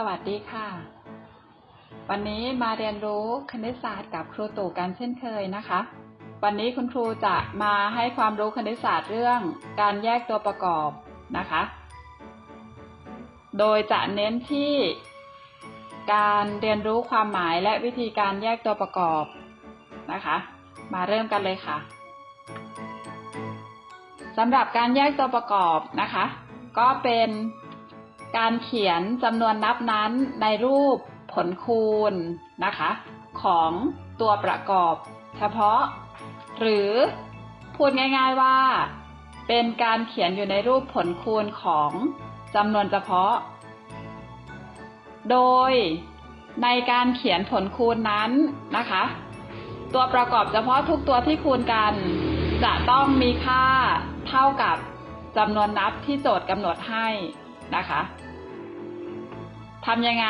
สวัสดีค่ะ วันนี้มาเรียนรู้คณิตศาสตร์กับครูตู่กันเช่นเคยนะคะ วันนี้คุณครูจะมาให้ความรู้คณิตศาสตร์เรื่องการแยกตัวประกอบนะคะ โดยจะเน้นที่การเรียนรู้ความหมายและวิธีการแยกตัวประกอบนะคะ มาเริ่มกันเลยค่ะสำหรับการแยกตัวประกอบนะคะ ก็เป็น การเขียนจำนวนนับนั้นในรูปผลคูณนะคะ ของตัวประกอบเฉพาะ หรือพูดง่าย ๆว่า เป็นการเขียนอยู่ในรูปผลคูณของจำนวนเฉพาะ โดยในการเขียนผลคูณนั้นนะคะ ตัวประกอบเฉพาะทุกตัวที่คูณกัน จะต้องมีค่าเท่ากับจำนวนนับที่โจทย์กำหนดให้ นะคะทำยังไง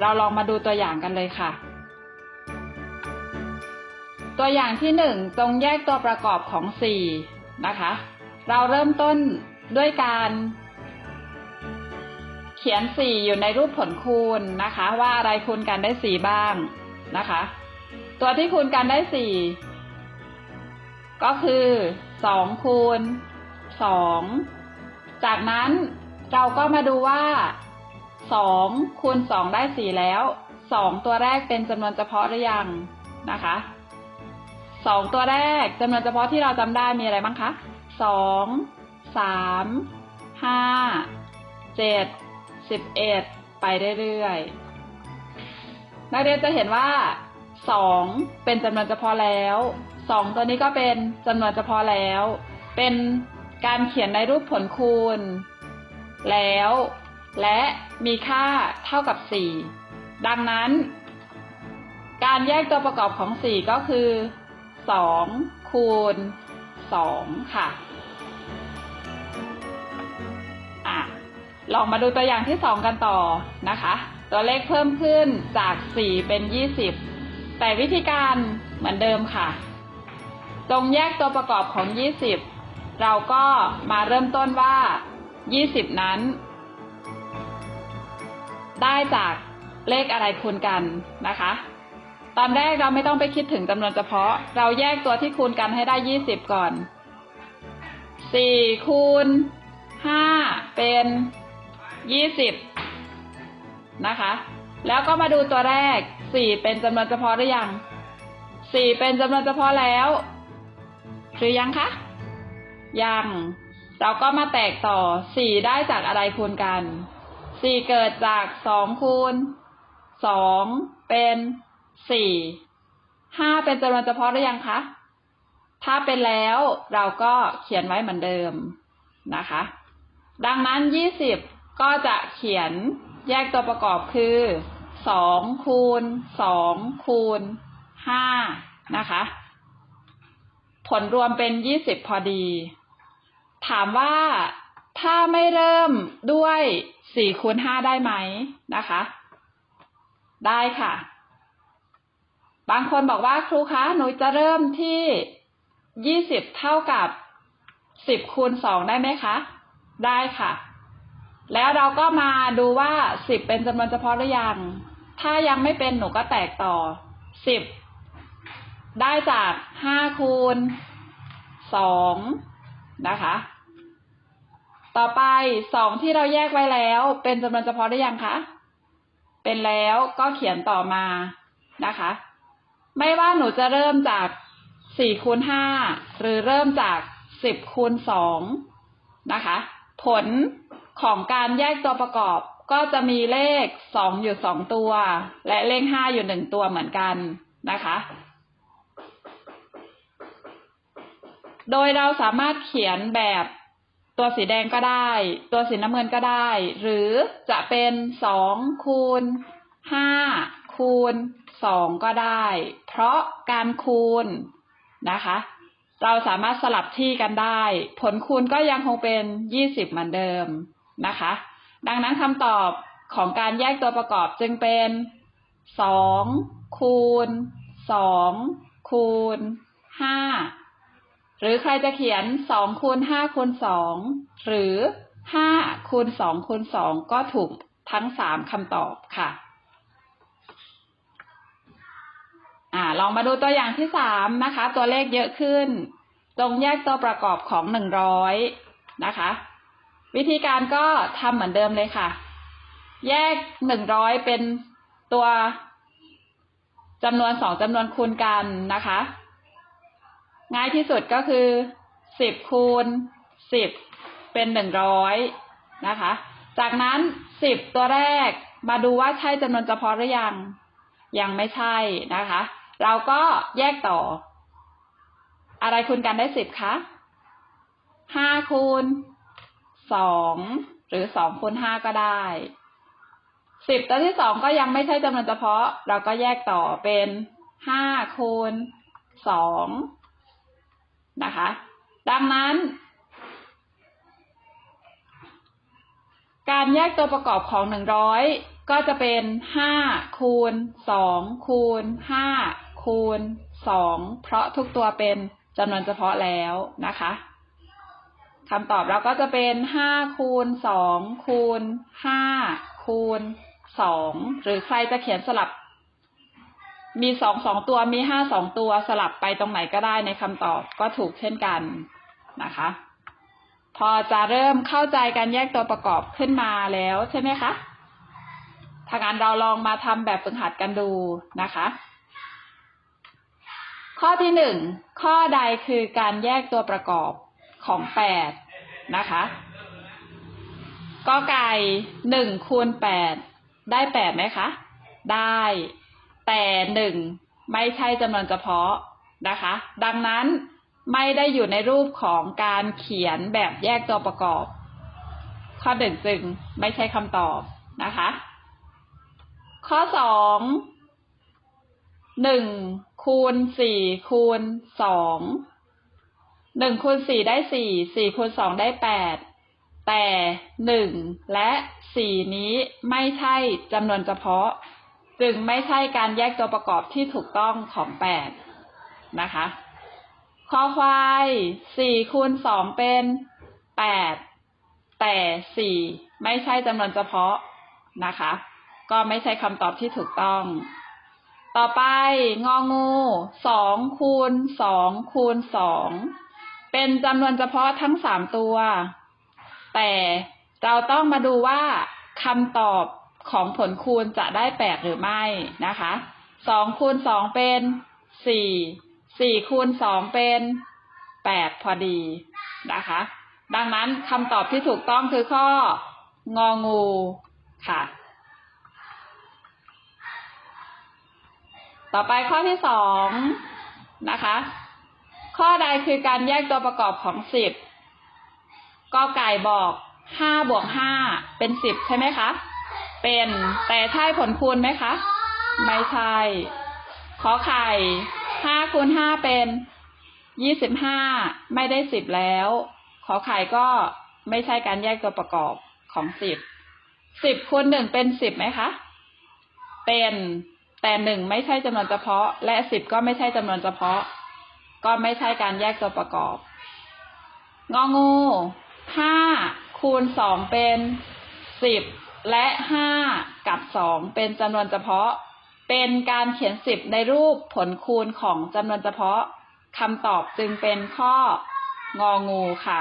เราลองมาดูตัวอย่างกันเลยค่ะ ตัวอย่างที่หนึ่งจงแยกตัวประกอบของสี่นะคะ เราเริ่มต้นด้วยการเขียนสี่อยู่ในรูปผลคูณนะคะ ว่าอะไรคูณกันได้สี่บ้างนะคะ ตัวที่คูณกันได้สี่ก็คือสองคูณสองจากนั้น เราก็มาดูว่าสองคูณสองได้สี่แล้วสองตัวแรกเป็นจำนวนเฉพาะหรือยังนะคะสองตัวแรกจำนวนเฉพาะที่เราจำได้มีอะไรบ้างคะสองสามห้าเจ็ดสิบเอ็ดไปเรื่อยๆนักเรียนจะเห็นว่าสองเป็นจำนวนเฉพาะแล้วสองตัวนี้ก็เป็นจำนวนเฉพาะแล้ว เป็นการเขียนในรูปผลคูณ แล้ว และมีค่าเท่ากับ 4 ดังนั้น การแยกตัวประกอบของ 4 ก็คือ 2 คูณ 2 ค่ะอะ ลองมาดูตัวอย่างที่ 2 กันต่อนะคะ ตัวเลขเพิ่มขึ้นจาก 4 เป็น 20 แต่วิธีการเหมือนเดิมค่ะตรงแยกตัวประกอบของ 20 เราก็มาเริ่มต้นว่า 20 นั้น ได้จากเลขอะไรคูณกันนะคะ ตอนแรกเราไม่ต้องไปคิดถึงจำนวนเฉพาะ เราแยกตัวที่คูณกันให้ได้ 20 ก่อน 4 คูณ 5 เป็น 20 นะคะ แล้วก็มาดูตัวแรก 4 เป็นจำนวนเฉพาะหรือยัง 4 เป็นจำนวนเฉพาะแล้ว หรือยังคะ ยัง เราก็มาแตกต่อ4ได้จากอะไรคูณกัน4เกิดจาก2คูณ2เป็น4 5เป็นจำนวนเฉพาะหรือยังคะ ถ้าเป็นแล้วเราก็เขียนไว้เหมือนเดิมนะคะ ดังนั้น20ก็จะเขียนแยกตัวประกอบคือ2คูณ2คูณ5นะคะ ผลรวมเป็น20พอดี ถามว่าถ้าไม่เริ่มด้วย4คูณ5ได้ไหมนะคะ ได้ค่ะ บางคนบอกว่าครูคะหนูจะเริ่มที่20เท่ากับ10คูณ2ได้ไหมคะ ได้ค่ะ แล้วเราก็มาดูว่า10เป็นจำนวนเฉพาะหรือยัง ถ้ายังไม่เป็นหนูก็แตกต่อ10ได้จาก5คูณ2นะคะ ต่อไป2ที่เราแยกไว้แล้ว เป็นจำนวนเฉพาะหรือยังคะ เป็นแล้วก็เขียนต่อมานะคะ ไม่ว่าหนูจะเริ่มจาก4คูณ5หรือเริ่มจาก10คูณ2นะคะ ผลของการแยกตัวประกอบก็จะมีเลข2องอยู่2ตัว และเลข5อยู่1ตัวเหมือนกันนะคะ โดยเราสามารถเขียนแบบ ตัวสีแดงก็ได้ ตัวสีน้ำเงินก็ได้ หรือจะเป็นสองคูณห้าคูณสองก็ได้ เพราะการคูณนะคะ เราสามารถสลับที่กันได้ ผลคูณก็ยังคงเป็นยี่สิบเหมือนเดิมนะคะ ดังนั้นคำตอบของการแยกตัวประกอบจึงเป็นสองคูณสองคูณห้า หรือใครจะเขียนสองคูณห้าคูณสองหรือห้าคูณสองคูณสองก็ถูกทั้งสามคำตอบค่ะ อ่า ลองมาดูตัวอย่างที่สามนะคะ ตัวเลขเยอะขึ้น จงแยกตัวประกอบของหนึ่งร้อยนะคะ วิธีการก็ทำเหมือนเดิมเลยค่ะ แยกหนึ่งร้อยเป็นตัวจำนวนสองจำนวนคูณกันนะคะ ง่ายที่สุดก็คือสิบคูณสิบเป็นหนึ่งร้อยนะคะ จากนั้นสิบตัวแรกมาดูว่าใช่จำนวนเฉพาะหรือยัง ยังไม่ใช่นะคะ เราก็แยกต่อ อะไรคูณกันได้สิบคะห้าคูณสองหรือสองคูณห้าก็ได้สิบตัวที่สองก็ยังไม่ใช่จำนวนเฉพาะ เราก็แยกต่อเป็นห้าคูณสอง นะคะ ดังนั้น การแยกตัวประกอบของหนึ่งร้อยก็จะเป็นห้าคูณสองคูณห้าคูณสองเพราะทุกตัวเป็นจำนวนเฉพาะแล้วนะคะคำตอบเราก็จะเป็นห้าคูณสองคูณห้าคูณสองหรือใครจะเขียนสลับ มีสองสองตัวมีห้าสองตัวสลับไปตรงไหนก็ได้ในคำตอบก็ถูกเช่นกันนะคะ พอจะเริ่มเข้าใจการแยกตัวประกอบขึ้นมาแล้วใช่ไหมคะถ้างั้นเราลองมาทำแบบฝึกหัดกันดูนะคะ ข้อที่หนึ่งข้อใดคือการแยกตัวประกอบของแปดนะคะก็ไก่หนึ่งคูณแปดได้แปดไหมคะ ได้ แต่หนึ่งไม่ใช่จำนวนเฉพาะนะคะ ดังนั้นไม่ได้อยู่ในรูปของการเขียนแบบแยกตัวประกอบ ข้อหนึ่งจึงไม่ใช่คำตอบนะคะ ข้อสองหนึ่งคูณสี่คูณสองหนึ่งคูณสี่ได้สี่สี่คูณสองได้แปดแต่หนึ่งและสี่นี้ไม่ใช่จำนวนเฉพาะ จึงไม่ใช่การแยกตัวประกอบที่ถูกต้องของแปดนะคะข้อควายสี่คูณสองเป็นแปดแต่สี่ไม่ใช่จำนวนเฉพาะนะคะ ก็ไม่ใช่คำตอบที่ถูกต้อง ต่อไปงองูสองคูณสองคูณสองเป็นจำนวนเฉพาะทั้งสามตัว แต่เราต้องมาดูว่าคำตอบ ของผลคูณจะได้แปดหรือไม่นะคะสองคูณสองเป็นสี่สี่คูณสองเป็นแปดพอดีนะคะ ดังนั้นคำตอบที่ถูกต้องคือข้ององูค่ะ ต่อไปข้อที่สองนะคะ ข้อใดคือการแยกตัวประกอบของสิบก็ไก่บอกห้าบวกห้าเป็นสิบใช่ไหมคะ เป็นแต่ใช่ผลคูณไหมคะ ไม่ใช่ ขอไข่ห้าคูณห้าเป็นยี่สิบห้าไม่ได้สิบแล้ว ขอไข่ก็ไม่ใช่การแยกตัวประกอบของสิบสิบคูณหนึ่งเป็นสิบไหมคะ เป็นแต่หนึ่งไม่ใช่จำนวนเฉพาะ และสิบก็ไม่ใช่จำนวนเฉพาะ ก็ไม่ใช่การแยกตัวประกอบ งองูห้าคูณสองเป็นสิบ และห้ากับสองเป็นจำนวนเฉพาะ เป็นการเขียนสิบในรูปผลคูณของจำนวนเฉพาะคำตอบจึงเป็นข้ององูค่ะ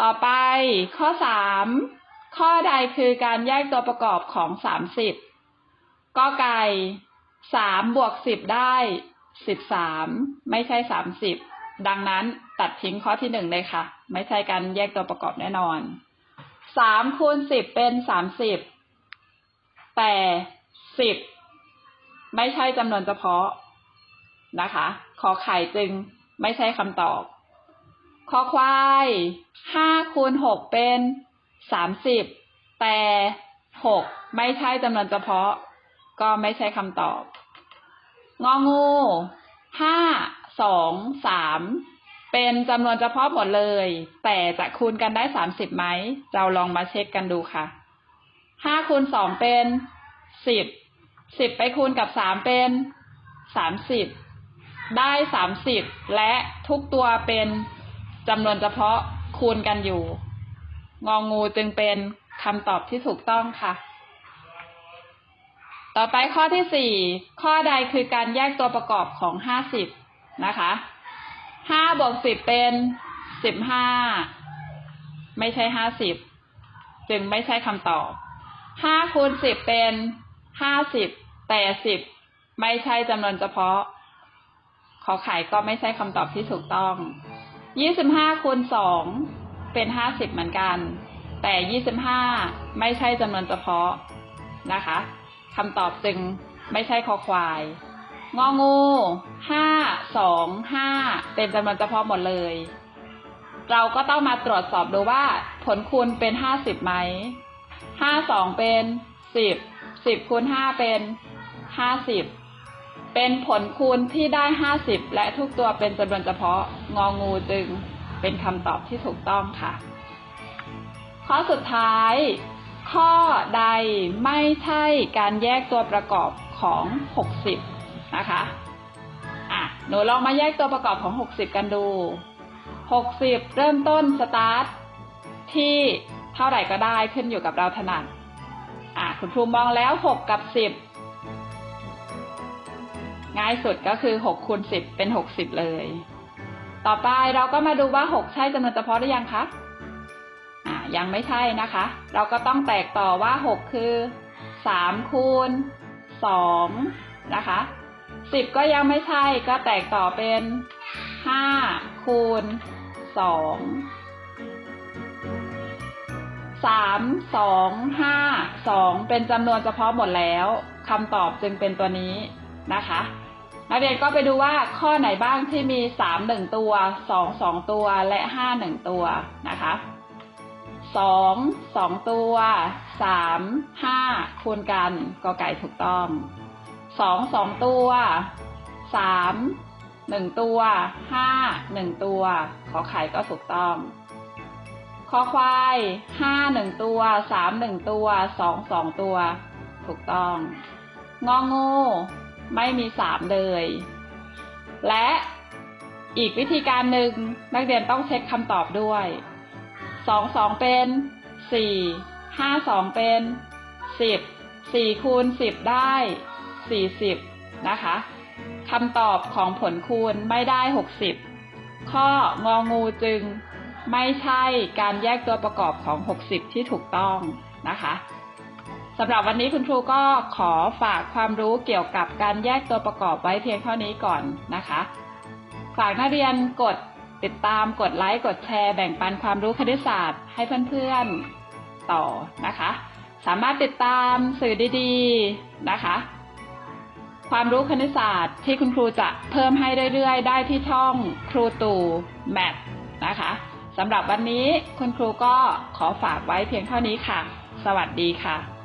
ต่อไปข้อสามข้อใดคือการแยกตัวประกอบของสามสิบก็ไก่สามบวกสิบได้สิบสามไม่ใช่สามสิบดังนั้นตัดทิ้งข้อที่หนึ่งเลยค่ะ ไม่ใช่การแยกตัวประกอบแน่นอน สามคูณสิบเป็นสามสิบแต่สิบไม่ใช่จำนวนเฉพาะนะคะ ขอไข่จึงไม่ใช่คำตอบ ขอควายห้าคูณหกเป็นสามสิบแต่หกไม่ใช่จำนวนเฉพาะ ก็ไม่ใช่คำตอบ งองูห้าสองสาม เป็นจำนวนเฉพาะหมดเลย แต่จะคูณกันได้สามสิบไหม เราลองมาเช็คกันดูค่ะห้าคูณสองเป็นสิบสิบไปคูณกับสามเป็นสามสิบได้สามสิบและทุกตัวเป็นจำนวนเฉพาะคูณกันอยู่ งองูจึงเป็นคำตอบที่ถูกต้องค่ะ ต่อไปข้อที่สี่ข้อใดคือการแยกตัวประกอบของห้าสิบนะคะ ห้าบวกสิบเป็นสิบห้าไม่ใช่ห้าสิบจึงไม่ใช่คำตอบห้าคูณสิบเป็นห้าสิบแต่สิบไม่ใช่จำนวนเฉพาะ ขอไข่ก็ไม่ใช่คำตอบที่ถูกต้องยี่สิบห้าคูณสองเป็นห้าสิบเหมือนกัน แต่ยี่สิบห้าไม่ใช่จำนวนเฉพาะนะคะคำตอบจึงไม่ใช่คอควาย งองูห้าสองห้าเป็นจำนวนเฉพาะหมดเลย เราก็ต้องมาตรวจสอบดูว่า ผลคูณเป็นห้าสิบไหมห้าสองเป็นสิบสิบคูณห้าเป็นห้าสิบเป็นผลคูณที่ได้ห้าสิบและทุกตัวเป็นจำนวนเฉพาะงองูจึงเป็นคำตอบที่ถูกต้องค่ะ ข้อสุดท้าย ข้อใดไม่ใช่การแยกตัวประกอบของ 60 นะคะอะหนูลองมาแยกตัวประกอบของ 60 กันดู 60 เริ่มต้นสตาร์ทที่เท่าไหร่ก็ได้ขึ้นอยู่กับเราถนัดอะคุณครูมองแล้ว 6 กับ 10 ง่ายสุดก็คือ 6คูณ10 เป็น 60 เลย ต่อไปเราก็มาดูว่า 6 ใช่จำนวนเฉพาะหรือยังคะอ่ายังไม่ใช่นะคะ เราก็ต้องแตกต่อว่า 6 คือ 3 คูณ 2 นะคะ 10ก็ยังไม่ใช่ก็แตกต่อเป็น5คูณ2 3 2 5 2เป็นจำนวนเฉพาะหมดแล้วคำตอบจึงเป็นตัวนี้นะคะ นักเรียนก็ไปดูว่าข้อไหนบ้างที่มี3 1ตัว2 2ตัวและ5 1ตัวนะคะสองสองตัวสามห้าคูณกันก็ไก่ถูกต้อง สองสองตัวสามหนึ่งตัวห้าหนึ่งตัว ขอไข่ก็ถูกต้องคอควายห้าหนึ่งตัวสามหนึ่งตัวสองสองตัว ถูกต้อง งองูไม่มีสามเลย และอีกวิธีการหนึ่งนักเรียนต้องเช็คคำตอบด้วยสองสองเป็นสี่ห้าสองเป็นสิบสี่คูณสิบได้ สี่สิบนะคะคำตอบของผลคูณไม่ได้หกสิบข้ององูจึงไม่ใช่การแยกตัวประกอบของหกสิบที่ถูกต้องนะคะสำหรับวันนี้คุณครูก็ขอฝากความรู้เกี่ยวกับการแยกตัวประกอบไว้เพียงเท่านี้ก่อนนะคะ ฝากนักเรียนกดติดตามกดไลค์กดแชร์แบ่งปันความรู้คณิตศาสตร์ให้เพื่อนๆต่อนะคะ สามารถติดตามสื่อดีๆนะคะ ความรู้คณิตศาสตร์ที่คุณครูจะเพิ่มให้เรื่อยๆ ได้ที่ช่องครูตู่แมทนะคะสำหรับวันนี้คุณครูก็ขอฝากไว้เพียงเท่านี้ค่ะ สวัสดีค่ะ